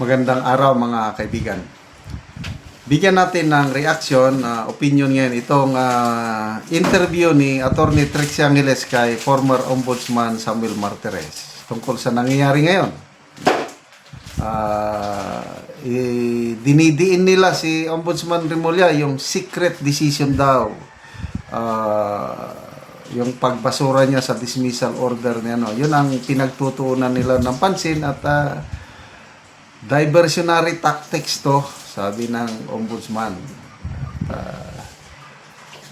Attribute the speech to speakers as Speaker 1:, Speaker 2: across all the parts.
Speaker 1: Magandang araw mga kaibigan. Bigyan natin ng reaction, uh, opinion ngayon itong ah, interview ni Attorney Trixie Angeles kay former Ombudsman Samuel Martires tungkol sa nangyayari ngayon. Ah, i- dinidiin nila si Ombudsman Remulla yung secret decision daw. Ah, yung pagbasura niya sa dismissal order niya no. Yun ang pinagtutuunan nila ng pansin at ah, diversionary tactics to, sabi ng ombudsman. Ah,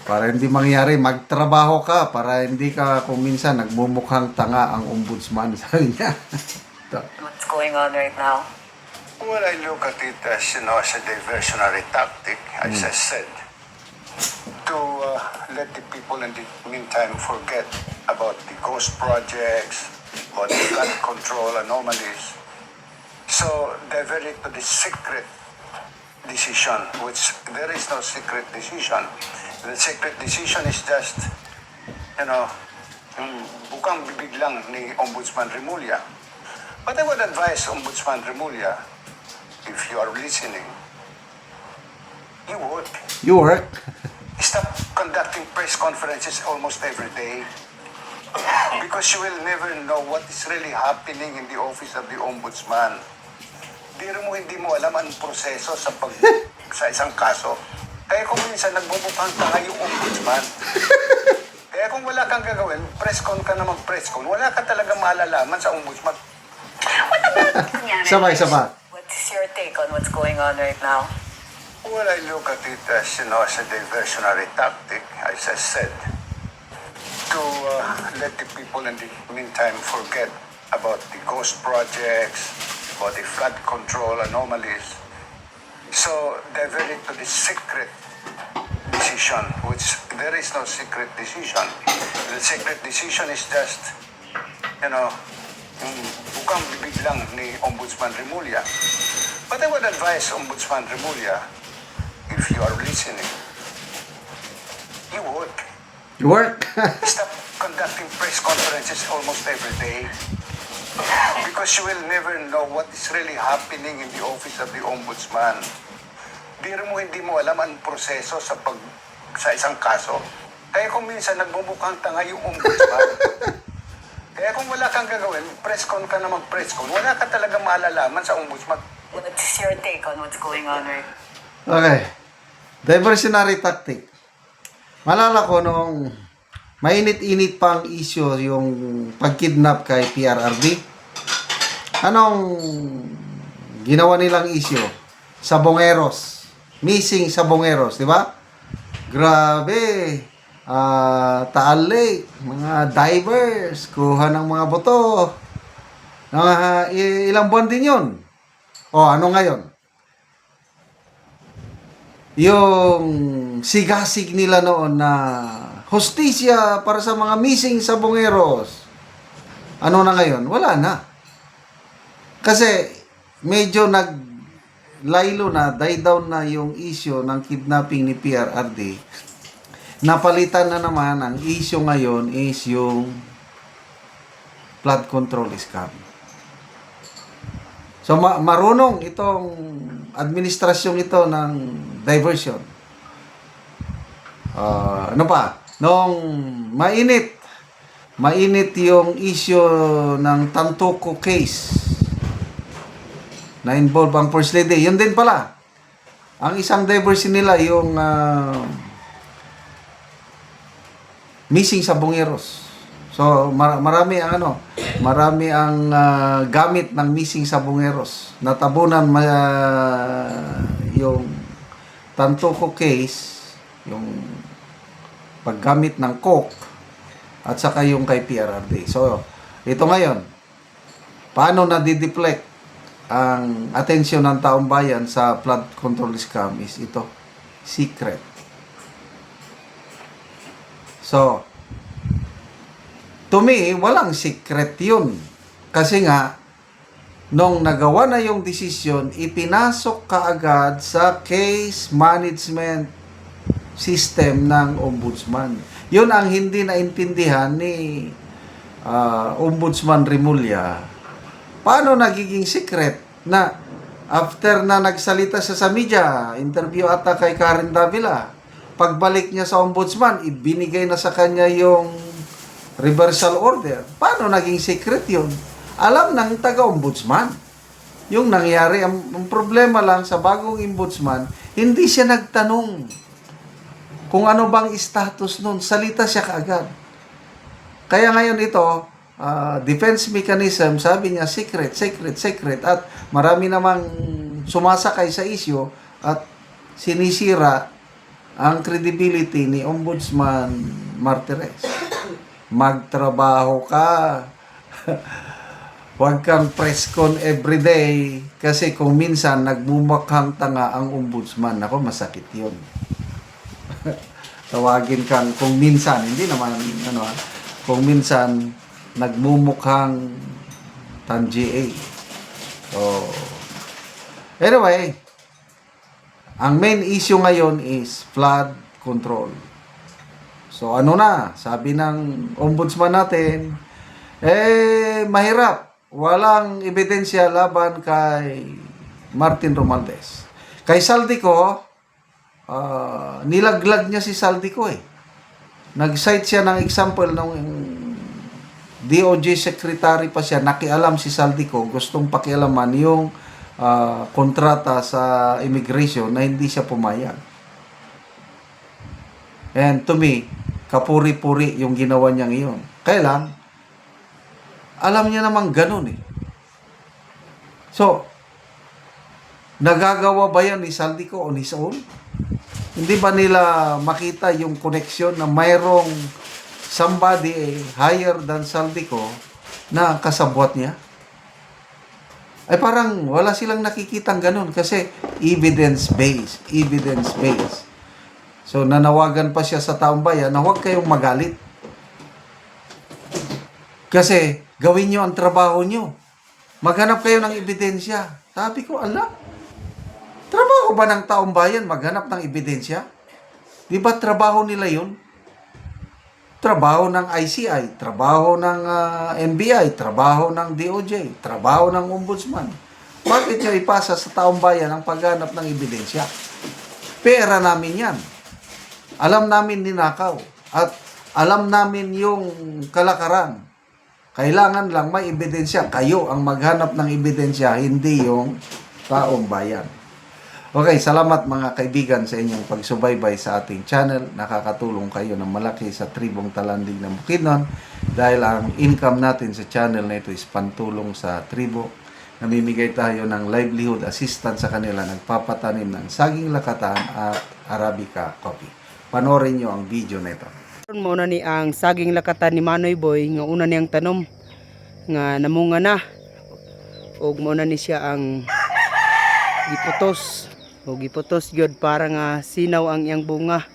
Speaker 1: para hindi mangyari, magtrabaho ka para hindi ka kung minsan nagmumukhang tanga ang ombudsman, sabi niya.
Speaker 2: what's going on right now.
Speaker 3: Well, I look at it as, you know, as a diversionary tactic, as I said, to uh, let the people in the meantime forget about the ghost projects, about the flood control anomalies. So, divert it to the secret decision, which there is no secret decision. The secret decision is just, you know, yung bukang bibig lang ni Ombudsman Remulla. But I would advise Ombudsman Remulla, if you are listening, you would
Speaker 1: You work?
Speaker 3: stop conducting press conferences almost every day. Because you will never know what is really happening in the office of the ombudsman. Biro mo hindi mo alam ang proseso sa pag sa isang kaso. Kaya kung minsan nagbubukhang tanga yung ombudsman. Kaya kung wala kang gagawin, press con ka na mag-press con. Wala ka talaga malalaman sa ombudsman.
Speaker 1: Sabay, sabay.
Speaker 2: What's your take on what's going on right now?
Speaker 3: Well, I look at it as, you know, as a diversionary tactic, as I said, to uh, let the people in the meantime forget about the ghost projects, about the flood control anomalies. So, divert it to the secret decision, which there is no secret decision. The secret decision is just, you know, mm, yung bukang bibig lang ni Ombudsman Remulla. But I would advise Ombudsman Remulla, if you are listening, you work.
Speaker 1: You work?
Speaker 3: stop conducting press conferences almost every day. Because you will never know what is really happening in the office of the ombudsman. Biro mo hindi mo alam ang proseso sa pag sa isang kaso. Kaya kung minsan nagmumukhang tanga yung ombudsman. Kaya kung wala kang gagawin, press con ka na mag-press con. Wala ka talaga malalaman sa ombudsman.
Speaker 2: What's your take on what's going on right
Speaker 1: Okay. Diversionary tactic. Malala ko nung mainit-init pang issue yung pagkidnap kay PRRD. Anong ginawa nilang issue? Sabongeros. Missing sabongeros, di ba? Grabe. Ah, Taal Lake, mga divers, kuha ng mga boto. I- ilang buwan din yun. O, ano ngayon? yung sigasig nila noon na hostisya para sa mga missing sabongeros. Ano na ngayon? Wala na. Kasi medyo nag laylo na, die down na yung issue ng kidnapping ni PRRD. Napalitan na naman ang issue ngayon is yung flood control scam. So ma- marunong itong administrasyon ito ng diversion. Ah, ano pa? Nung mainit, mainit yung issue ng Tantuco case na involve ang First Lady. Yun din pala. Ang isang diversion nila yung ah, missing sa bungeros. So mar- marami ang ano, marami ang ah, gamit ng missing sa bungeros. Natabunan ma- yung Tantuco case, yung paggamit ng coke at saka yung kay PRRD. So ito ngayon, paano na deflect ang atensyon ng taong bayan sa flood control scam is ito, secret. So, to me, walang secret yun. Kasi nga, nung nagawa na yung desisyon, ipinasok kaagad sa case management system ng ombudsman. Yun ang hindi naintindihan ni ah, Ombudsman Remulla. Paano nagiging secret na After na nagsalita siya sa media, interview ata kay Karen Davila, pagbalik niya sa ombudsman, ibinigay na sa kanya yung reversal order. Paano naging secret yun? Alam ng taga-ombudsman. Yung nangyari, ang, ang problema lang sa bagong ombudsman, hindi siya nagtanong kung ano bang status nun. Salita siya kaagad. Kaya ngayon ito, ah, defense mechanism, sabi niya secret, secret, secret at marami namang sumasakay sa issue at sinisira ang credibility ni Ombudsman Martires. Magtrabaho ka. Huwag kang press con everyday kasi kung minsan nagmumukhang tanga ang ombudsman, ako masakit yun tawagin kang kung minsan, hindi naman ano, ah, kung minsan nagmumukhang tangi So, anyway, ang main issue ngayon is flood control. So, ano na, sabi ng ombudsman natin, eh, mahirap. Walang ebidensya laban kay Martin Romualdez. Kay Saldico, ah, nilaglag niya si Saldico eh. Nag-cite siya ng example ng DOJ secretary pa siya, nakialam si Saldico, gustong pakialaman yung ah, kontrata sa immigration na hindi siya pumayag. And to me, kapuri-puri yung ginawa niya ngayon. Kaya lang, alam niya namang ganun eh. So, nagagawa ba yan ni Saldico on his own? Hindi ba nila makita yung connection na mayroong somebody eh, higher than Saldico na kasabwat niya? Ay parang wala silang nakikitang ganun kasi evidence-based, evidence-based. So nanawagan pa siya sa taong bayan na huwag kayong magalit. Kasi gawin nyo ang trabaho nyo. Maghanap kayo ng ebidensya. Sabi ko, ala, trabaho ba ng taong bayan maghanap ng ebidensya? Di ba trabaho nila yun? Trabaho ng ICI, trabaho ng ah, NBI, trabaho ng DOJ, trabaho ng Ombudsman. Bakit nyo ipasa sa taong bayan ang paghanap ng ebidensya? Pera namin yan. Alam namin ninakaw. At alam namin yung kalakaran. Kailangan lang may ebidensya. Kayo ang maghanap ng ebidensya, hindi yung taong bayan. Okay, salamat mga kaibigan sa inyong pagsubaybay sa ating channel. Nakakatulong kayo ng malaki sa tribong talandig ng Bukidnon dahil ang income natin sa channel na ito is pantulong sa tribo. Namimigay tayo ng livelihood assistance sa kanila, nagpapatanim ng saging lakatan at Arabica coffee. Panorin nyo ang video na ito.
Speaker 4: Karon mo na ni ang saging lakatan ni Manoy Boy nga una niyang tanom nga namunga na. Og mo na ni siya ang giputos. O giputos gyud para nga sinaw ang iyang bunga.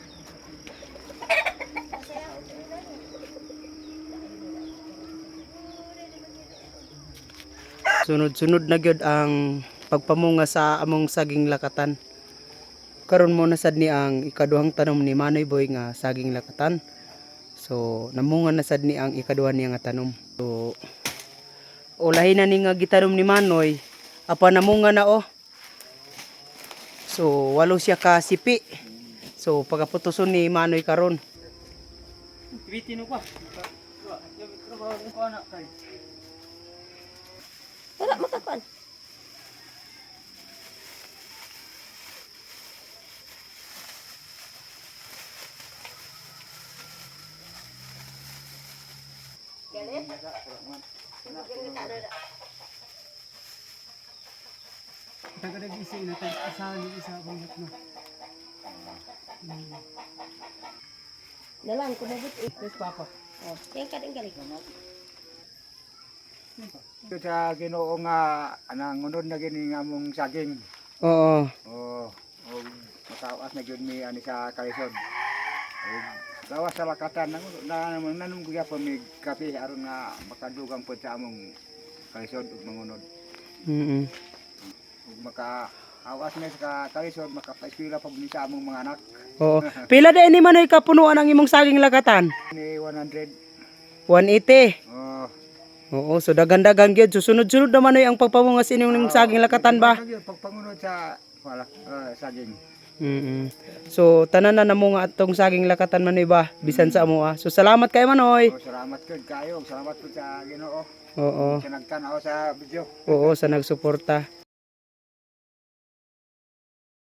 Speaker 4: Sunod-sunod na gyud ang pagpamunga sa among saging lakatan. Karon mo na sad ni ang ikaduhang tanom ni Manoy Boy nga saging lakatan. So, namunga na sad ni ang ikaduha niya nga tanom. So, ulahin na ni nga gitanom ni Manoy, apa namunga na oh. So, walo siya ka sipi. So, pagaputuson ni Manoy karon. Bitin pa.
Speaker 5: Wala makakuan. Galit? Galit ka na.
Speaker 4: Tagadag isa na tag asali isa bangat no.
Speaker 5: Dalam ko na bit.
Speaker 4: Yes, papa.
Speaker 5: Oh, tingin ka din galit.
Speaker 6: Ito sa Ginoo nga anang unod na gini nga mong saging.
Speaker 4: Oo.
Speaker 6: O o matawas na gyud mi ani sa kalisod. O gawas sa lakatan nang na naman nanong kuya pa mi kape aron nga makadugang pud sa among kalisod ug mangunod.
Speaker 4: Mm.
Speaker 6: Ug maka awas na sa kalisod makapaeskwela pa mi sa among mga anak.
Speaker 4: Oo. Pila din ni Manoy kapunuan ang imong saging lakatan?
Speaker 6: Ni 100.
Speaker 4: 180.
Speaker 6: Oh
Speaker 4: Oo, so dagan-dagan gyud. So sunod-sunod naman ay ang pagpamunga sa inyong saging lakatan ba?
Speaker 6: Pagpangunod sa wala, ah, saging.
Speaker 4: Mm So tanan na namo nga atong saging lakatan man ba bisan sa amo ah. So salamat kay Manoy.
Speaker 6: Oh, salamat ko kayo. Salamat po sa Ginoo.
Speaker 4: Oo.
Speaker 6: Sa nagtanaw sa video.
Speaker 4: Oo, sa nagsuporta.